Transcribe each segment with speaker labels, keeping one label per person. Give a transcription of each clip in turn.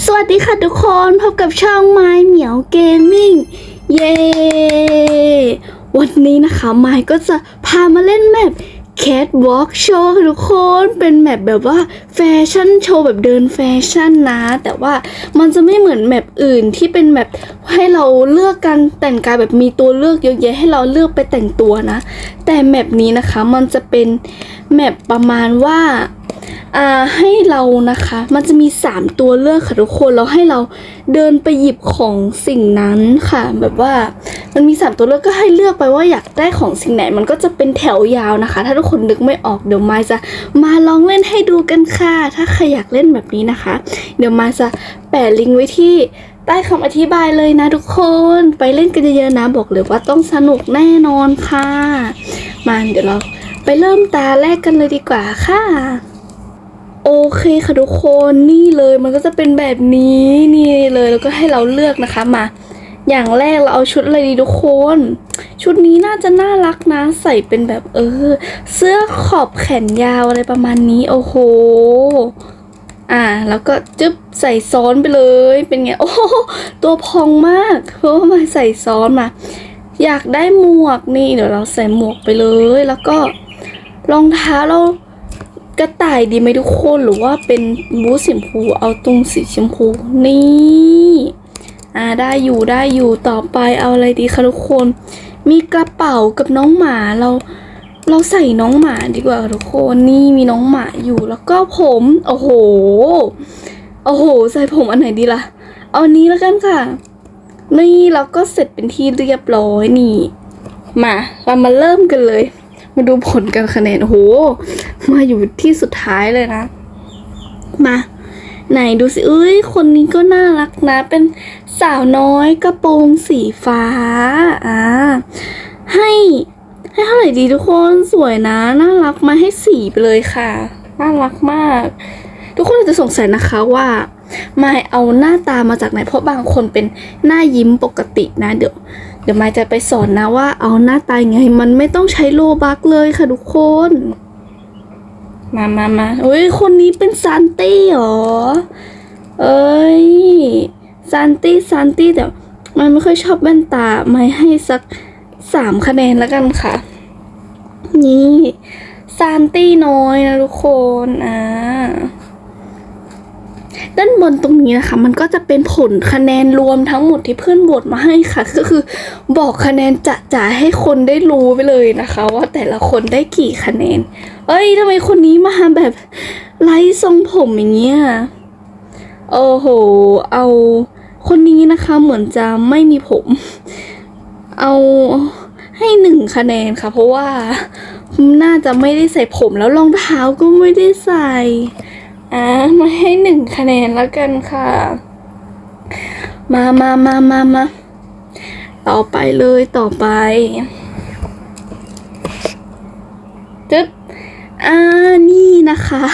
Speaker 1: สวัสดีค่ะทุกคนพบกับช่องไม้เหมียวเกมมิ่งเย้วันนี้นะคะไม้ก็จะพามาเล่นแมป Catwalk Show ค่ะทุกคนเป็นแมปแบบว่าแฟชั่นโชว์แบบเดินแฟชั่นนะ แต่ว่ามันจะไม่เหมือนแมปอื่นที่เป็นแบบให้เราเลือกการแต่งกายแบบมีตัวเลือกเยอะแยะให้เราเลือกไปแต่งตัวนะ แต่แมปนี้นะคะมันจะเป็นแมปประมาณว่า ให้เรานะคะ มันจะมี 3 ตัวเลือกค่ะทุกคนแล้วให้เราเดินไปหยิบของสิ่งนั้นค่ะ แบบว่ามันมี 3 ตัวเลือกก็ให้เลือกไปว่าอยากได้ของสิ่งไหน มันก็จะเป็นแถวยาวนะคะ ถ้าทุกคนนึกไม่ออกเดี๋ยวมายจะมาลองเล่นให้ดูกันค่ะ ถ้าใครอยากเล่นแบบนี้นะคะ เดี๋ยวมายจะแปะลิงก์ไว้ที่ใต้คำอธิบายเลยนะทุกคนไปเล่นกันเยอะๆนะบอกเลยว่าต้องสนุกแน่นอนค่ะ มาเดี๋ยวเราไปเริ่มตาแรกกันเลยดีกว่าค่ะ โอเคค่ะทุกคนนี่เลยมันก็จะเป็นแบบนี้นี่เลยแล้วก็ให้เราเลือกนะคะมา อย่างแรกเราเอาชุดอะไรดีทุกคน ชุดนี้น่าจะน่ารักนะ ใส่เป็นแบบเออ เสื้อขอบแขนยาวอะไรประมาณนี้ โอ้โห อ่า แล้วก็จึ๊บใส่ซ้อนไปเลยเป็นไงโอ้ตัวพองมากเพราะว่ามาใส่ซ้อนมาอยากได้หมวกนี่เดี๋ยวเราใส่หมวกไปเลยแล้วก็รองเท้าเรา กระต่ายดีไหมทุกคนหรือว่าเป็นบูสีชมพูเอาตรงสีชมพูนี่อ่าได้อยู่ได้อยู่ต่อไปเอาอะไรดีคะทุกคน มีกระเป๋ากับน้องหมาเรา เราใส่น้องหมาดีกว่าทุกคนนี่มีน้องหมาอยู่แล้วก็ผมโอ้โหโอ้โห ใส่ผมอันไหนดีล่ะ เอาอันนี้แล้วกันค่ะ นี่เราก็เสร็จเป็นที่เรียบร้อยนี่ มาเรามาเริ่มกันเลย มาดูผลการคะแนน โอ้โห มาอยู่ที่สุดท้ายเลยนะ มา ไหนดูสิเอ้ย คนนี้ก็น่ารักนะ เป็นสาวน้อยกระโปรงสีฟ้า อ่า ให้ให้เท่าไหร่ดีทุกคนสวยนะ น่ารักมาให้สีไปเลยค่ะ น่ารักมาก ทุกคนอาจจะสงสัยนะคะว่ามาเอาหน้าตามาจากไหนเพราะบางคนเป็นหน้ายิ้มปกตินะเดี๋ยว เดี๋ยวมายจะไปสอนนะว่าเอาหน้าตายังไง มันไม่ต้องใช้โลบักเลยค่ะทุกคน มามามาเฮ้ย คนนี้เป็นซานตี้เหรอ เอ้ย ซานตี้ ซานตี้แต่มันไม่ค่อยชอบแว่นตา ไม่ให้สักสามคะแนนแล้วกันค่ะ นี่ ซานตี้น้อยนะทุกคน อ่า ด้านบนตรงนี้นะคะ มันก็จะเป็นผลคะแนนรวมทั้งหมดที่เพื่อนโหวตมาให้ค่ะ ก็คือบอกคะแนนจะจ่าให้คนได้รู้ไปเลยนะคะ ว่าแต่ละคนได้กี่คะแนน เอ้ยทำไมคนนี้มาแบบไล่ทรงผมอย่างเงี้ยโอ้โห เอาคนนี้นะคะเหมือนจะไม่มีผม เอาให้หนึ่งคะแนนค่ะ เพราะว่าน่าจะไม่ได้ใส่ผมแล้วรองเท้าก็ไม่ได้ใส่ อ่ามาให้หนึ่งคะแนนแล้วกันค่ะ มามามามามาต่อไปเลยต่อไปจึ๊บอ่านี่นะคะ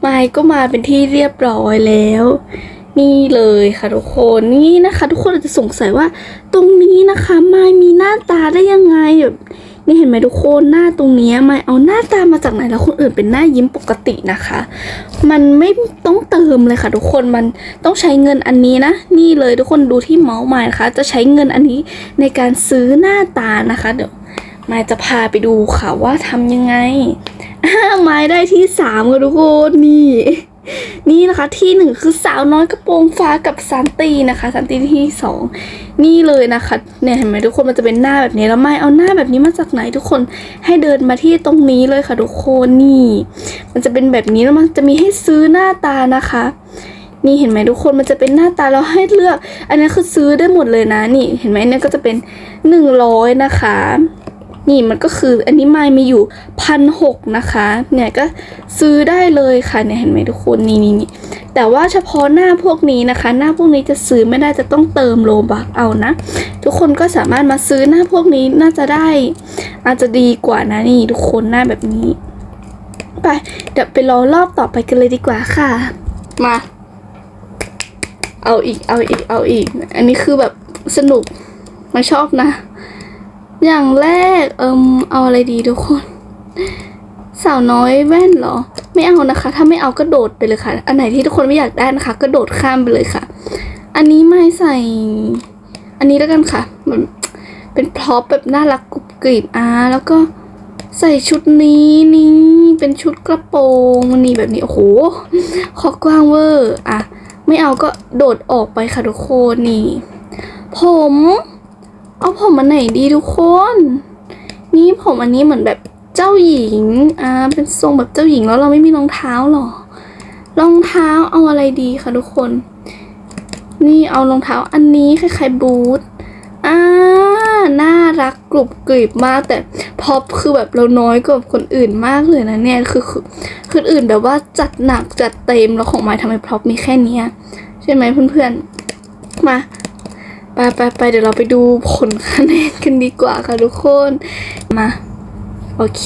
Speaker 1: ไมค์ก็มาเป็นที่เรียบร้อยแล้ว นี่เลยค่ะทุกคนนี่นะคะ ทุกคนอาจจะสงสัยว่า ตรงนี้นะคะไมค์มีหน้าตาได้ยังไงแบบ นี่เห็นไหมทุกคนหน้าตรงนี้ไมค์เอาหน้าตามาจากไหนแล้วคนอื่นเป็นหน้ายิ้มปกตินะคะ มันไม่ต้องเติมเลยค่ะ ทุกคนมันต้องใช้เงินอันนี้นะ นี่เลยทุกคนดูที่เมาส์มายนะคะ จะใช้เงินอันนี้ในการซื้อหน้าตานะคะ เดี๋ยวมายจะพาไปดูค่ะว่าทำยังไงอ่ามายได้ที่สามค่ะทุกคนนี่ นี่นะคะที่หนึ่งคือสาวน้อยกระโปรงฟ้ากับซันตีนะคะซันตีที่สองนี่เลยนะคะเนี่ยเห็นไหมทุกคนมันจะเป็นหน้าแบบนี้แล้วไม่เอาหน้าแบบนี้มาจากไหนทุกคนให้เดินมาที่ตรงนี้เลยค่ะทุกคนนี่ มันจะเป็นแบบนี้แล้วมันจะมีให้ซื้อหน้าตานะคะ นี่เห็นไหมทุกคนมันจะเป็นหน้าตาเราให้เลือก อันนี้คือซื้อได้หมดเลยนะนี่ เห็นไหมเนี่ยก็จะเป็นหนึ่งร้อยนะคะ นี่มันก็คืออันนี้ไม่มีอยู่พันหกนะคะ เนี่ยก็ซื้อได้เลยค่ะเนี่ยเห็นไหมทุกคนนี่นี่นี่แต่ว่าเฉพาะหน้าพวกนี้นะคะ หน้าพวกนี้จะซื้อไม่ได้จะต้องเติมโลบักเอานะ ทุกคนก็สามารถมาซื้อหน้าพวกนี้น่าจะได้ อาจจะดีกว่านะนี่ทุกคนหน้าแบบนี้ ไปเดี๋ยวไปรอรอบต่อไปกันเลยดีกว่าค่ะ มา เอาอีกเอาอีกเอาอีก อันนี้คือแบบสนุกมาชอบนะ อย่างแรกเอิมเอาอะไรดีทุกคน สาวน้อยแว่นเหรอ ไม่เอานะคะ ถ้าไม่เอาก็โดดไปเลยค่ะ อันไหนที่ทุกคนไม่อยากได้นะคะ ก็โดดข้ามไปเลยค่ะ อันนี้ไม่ใส่ อันนี้แล้วกันค่ะเหมือนเป็นพร็อพแบบน่ารักกรุบกริบอ่าแล้วก็ใส่ชุดนี้นี่เป็นชุดกระโปรงนี่แบบนี้ โอ้โหคอกว้างเวอร์ อะ ไม่เอาก็โดดออกไปค่ะทุกคนนี่ ผม เอาผมอันไหนดีทุกคน นี่ผมอันนี้เหมือนแบบเจ้าหญิง อ่า เป็นทรงแบบเจ้าหญิงแล้วเราไม่มีรองเท้าหรอ รองเท้าเอาอะไรดีคะทุกคน นี่เอารองเท้าอันนี้คล้ายๆบูท อ่า น่ารักกรุบกริบมากแต่พอปคือแบบเราน้อยกว่าคนอื่นมากเลยนะเนี่ย คือคือคนอื่นแบบว่าจัดหนักจัดเต็มแล้วของไม้ทำไมพร็อพมีแค่นี้ใช่ไหมเพื่อนๆ มา ไปไปไปเดี๋ยวเราไปดูผลคะแนนกันดีกว่าค่ะทุกคน มา โอเค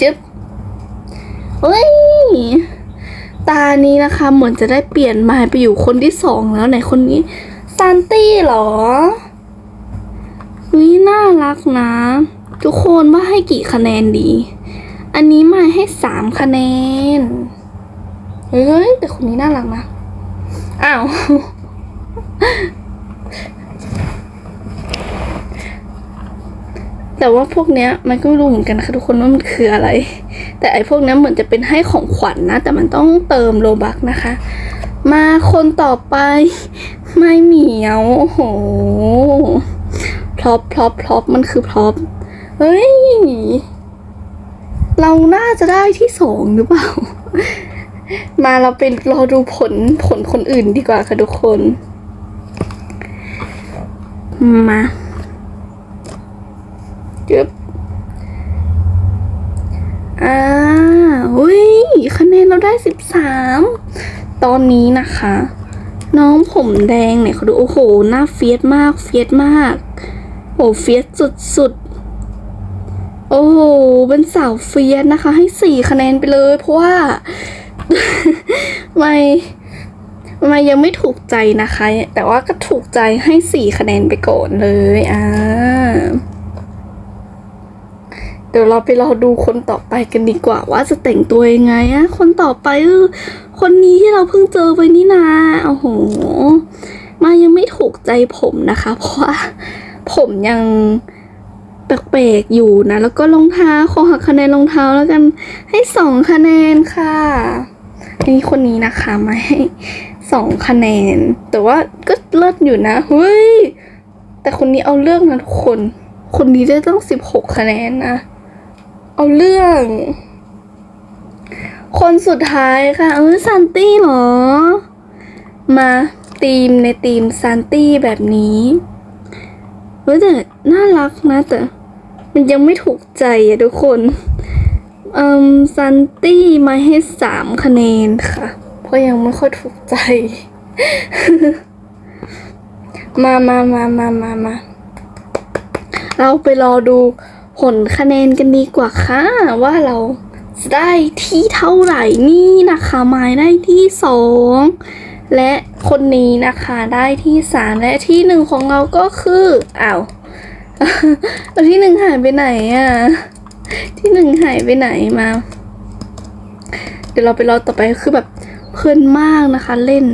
Speaker 1: จึ๊บเฮ้ย ตานี้นะคะเหมือนจะได้เปลี่ยนไมายไปอยู่คนที่สองแล้วไหนคนนี้ซานตี้เหรอวิน่ารักนะ ทุกคนว่าให้กี่คะแนนดี อันนี้ไมาให้สามคะแนน เฮ้ย แต่คนนี้น่ารักนะ อ้าว แต่ว่าพวกเนี้ยมันก็ไม่รู้เหมือนกันนะคะทุกคนว่ามันคืออะไร แต่ไอ้พวกเนี้ยเหมือนจะเป็นให้ของขวัญนะ แต่มันต้องเติมโลบักนะคะ มาคนต่อไป ไม่เหมียวโอ้โหพร็อพพร็อพพร็อพมันคือพร็อพเฮ้ย เราน่าจะได้ที่สองหรือเปล่า มาเราเป็นรอดูผลผลคนอื่นดีกว่าค่ะทุกคน มาจึ๊บอ่าอุ้ยคะแนนเราได้สิบสามตอนนี้นะคะ น้องผมแดงเนี่ยเขาดูโอ้โห หน้าเฟียสมาก เฟียสมาก โอ้เฟียสสุดๆ โอ้โห เป็นสาวเฟียสนะคะ ให้สี่คะแนนไปเลย เพราะว่า ไม่ มายังไม่ถูกใจนะคะ แต่ว่าก็ถูกใจให้สี่คะแนนไปก่อนเลยอ่าเดี๋ยวเราไปรอดูคนต่อไปกันดีกว่า ว่าจะแต่งตัวยังไงอะคนต่อไปอคนนี้ที่เราเพิ่งเจอไปนี่นาโอ้โหมายังไม่ถูกใจผมนะคะ เพราะว่าผมยังแปลกๆอยู่นะ แล้วก็รองเท้าขอหักคะแนนรองเท้าแล้วกันให้สองคะแนนค่ะนี่คนนี้นะคะมาให้ สองคะแนน แต่ว่าก็เลิศอยู่นะเฮ้ยแต่คนนี้เอาเรื่องนะทุกคน คนนี้ได้ต้องสิบหกคะแนนนะเอาเรื่อง คนสุดท้ายค่ะ เออซันตี้เหรอ มาทีมในทีมซันตี้แบบนี้เฮ้ยแต่น่ารักนะแต่มันยังไม่ถูกใจอะทุกคน เอ่มซันตี้มาให้สามคะแนนค่ะ เพราะยังไม่ค่อยถูกใจ มามามามามามา เราไปรอดูผลคะแนนกันดีกว่าค่ะ ว่าเราได้ที่เท่าไหร่นี่นะคะไม้ได้ที่สองและคนนี้นะคะได้ที่สามและที่หนึ่งของเราก็คืออ้าวแล้วที่หนึ่งหายไปไหนอะ ที่หนึ่งหายไปไหนมา เดี๋ยวเราไปรอต่อไปคือแบบ เพลินมากนะคะเล่น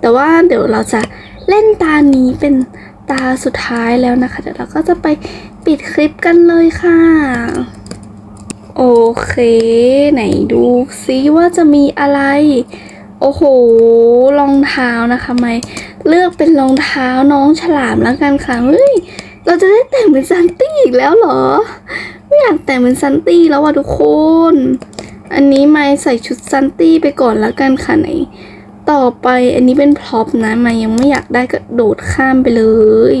Speaker 1: แต่ว่าเดี๋ยวเราจะเล่นตานี้เป็นตาสุดท้ายแล้วนะคะ เดี๋ยวเราก็จะไปปิดคลิปกันเลยค่ะ โอเค ไหนดูซิว่าจะมีอะไร โอ้โหรองเท้านะคะไม่เลือกเป็นรองเท้าน้องฉลามแล้วกันค่ะเฮ้ยเราจะได้แต่งเป็นซันตี้อีกแล้วเหรอ ไม่อยากแต่งเป็นซันตี้แล้วว่ะทุกคน อันนี้ไม่ใส่ชุดซันตี้ไปก่อนแล้วกันค่ะไหน ต่อไปอันนี้เป็นพร็อพนะมายังไม่อยากได้ก็โดดข้ามไปเลย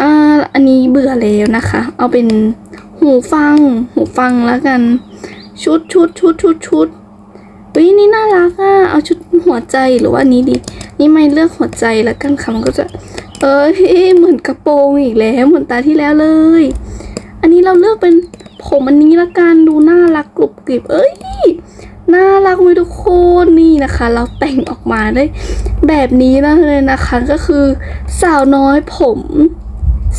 Speaker 1: อ่าอันนี้เบื่อแล้วนะคะ เอาเป็นหูฟัง หูฟังแล้วกัน ชุดชุดชุดชุดชุดเฮ้ยนี่น่ารักอะเอาชุดหัวใจหรือว่านี้ดี นี่ไม่เลือกหัวใจแล้วกันค่ะมันก็จะ เอ้ยเหมือนกระโปรงอีกแล้วเหมือนตาที่แล้วเลย อันนี้เราเลือกเป็นผมอันนี้ละกันดูน่ารักกรุบกริบเอ้ยน่ารักไหมทุกคนนี่นะคะ เราแต่งออกมาได้ แบบนี้นะเลยนะคะก็คือสาวน้อยผม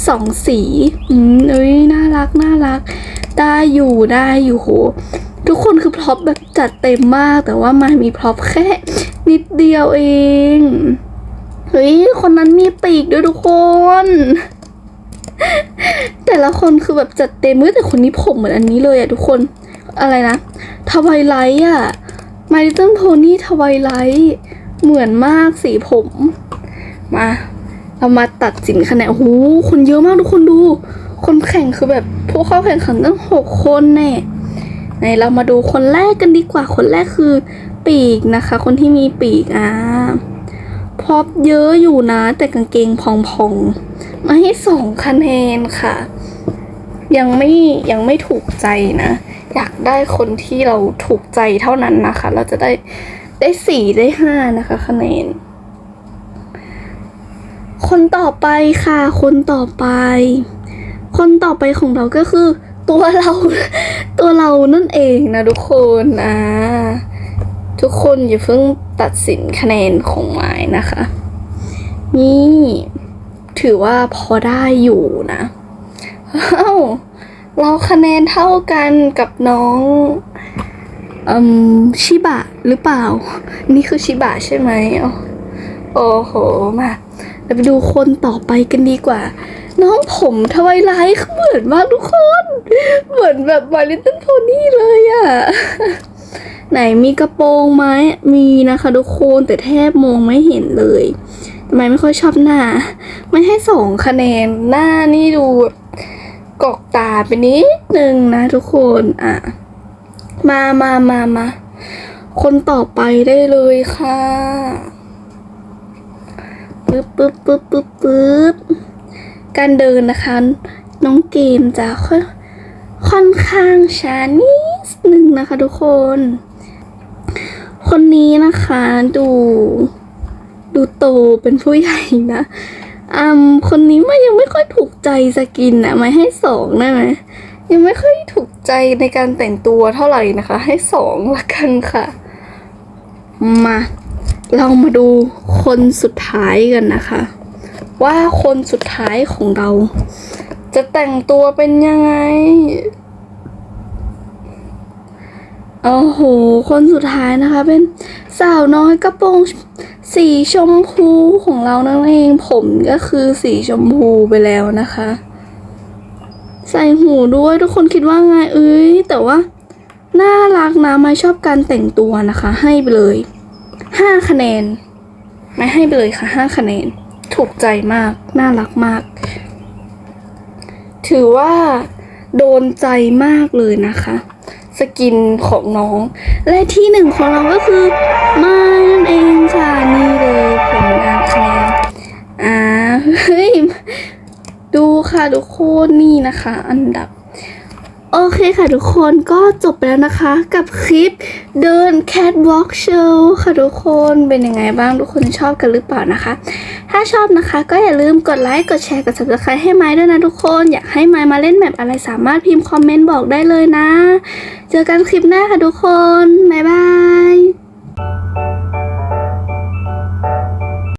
Speaker 1: สองสีอืมเอ้ยน่ารักน่ารัก ได้อยู่ได้อยู่โหทุกคนคือพร็อพแบบจัดเต็มมาก แต่ว่ามันมีพร็อพแค่นิดเดียวเองเฮ้ยคนนั้นมีปีกด้วยทุกคน แต่ละคนคือแบบจัดเต็มเฮ้ยแต่คนนี้ผมเหมือนอันนี้เลยอะทุกคนอะไรนะทวายไลท์อะ My Little Pony ทวายไลท์เหมือนมากสีผม มา เรามาตัดสินคะแนนโอ้โหคนเยอะมากทุกคนดู คนแข่งคือแบบผู้เข้าแข่งขันตั้งหกคนแน่ไหนเรามาดูคนแรกกันดีกว่าคนแรกคือปีกนะคะ คนที่มีปีกอ่าพร็อพเยอะอยู่นะ แต่กางเกงพองๆ มาให้สองคะแนนค่ะ ยังไม่ยังไม่ถูกใจนะ อยากได้คนที่เราถูกใจเท่านั้นนะคะ เราจะได้ได้สี่ได้ห้านะคะ คะแนน คนต่อไปค่ะ คนต่อไป คนต่อไปของเราก็คือ ตัวเราตัวเรานั่นเองนะทุกคนอ่าทุกคนอย่าเพิ่งตัดสินคะแนนของไม้นะคะ นี่ ถือว่าพอได้อยู่นะเอ้าเราคะแนนเท่ากันกับน้องอืมชิบะหรือเปล่า นี่คือชิบะใช่ไหมอ๋อโอ้โหมาเราไปดูคนต่อไปกันดีกว่า น้องผมทวายไลท์เขาเหมือนมากทุกคน เหมือนแบบวาลิตันโพนี่เลยอะไหนมีกระโปรงไหมมีนะคะทุกคนแต่แทบมองไม่เห็นเลย ไม่ไม่ค่อยชอบหน้า ไม่ให้สองคะแนนหน้านี่ดูแบบกอกตาไปนิดนึงนะทุกคนอะมามามามาคนต่อไปได้เลยค่ะปึ๊บปึ๊บปึ๊บปึ๊บปึ๊บการเดินนะคะ น้องเกมจะค่อยค่อนข้างช้านิดนึงนะคะทุกคน คนนี้นะคะดู โตเป็นผู้ใหญ่นะอืมคนนี้ไม่ยังไม่ค่อยถูกใจสกินนะไม่ให้สองได้ไหมยังไม่ค่อยถูกใจในการแต่งตัวเท่าไหร่นะคะ ให้สองละกันค่ะ มาเรามาดูคนสุดท้ายกันนะคะ ว่าคนสุดท้ายของเรา จะแต่งตัวเป็นยังไงโอ้โห คนสุดท้ายนะคะ เป็นสาวน้อยกระโปรง สีชมพูของเรานั่นเองผมก็คือสีชมพูไปแล้วนะคะ ใส่หูด้วยทุกคนคิดว่าไงเอ้ยแต่ว่าน่ารักนะไม่ชอบการแต่งตัวนะคะ ให้ไปเลยห้าคะแนน ไม่ให้ไปเลยค่ะห้าคะแนน ถูกใจมาก น่ารักมาก ถือว่าโดนใจมากเลยนะคะ สกินของน้อง และที่หนึ่งของเราก็คือมานั่นเองค่ะนี่เลยผลงานคะแนนอ่าเฮ้ยดูค่ะทุกคนนี่นะคะ อันดับ โอเคค่ะทุกคนก็จบไปแล้วนะคะ กับคลิปเดิน Catwalk Show ค่ะทุกคนเป็นยังไงบ้างทุกคนชอบกันหรือเปล่านะคะ ถ้าชอบนะคะ ก็อย่าลืมกดไลค์กดแชร์กด subscribe ให้ไม้ด้วยนะทุกคน อยากให้ไม้มาเล่นแบบอะไรสามารถพิมพ์คอมเมนต์บอกได้เลยนะ เจอกันคลิปหน้าค่ะทุกคน บ๊ายบาย